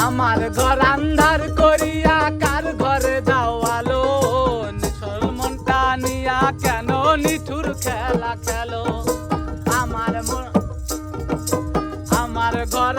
আমার ঘর আন্ধার করিয়া কার ঘরে যাওয়ালো মনটা নিয়া কেন নিঠুর খেলা খেলো? আমার আমার ঘর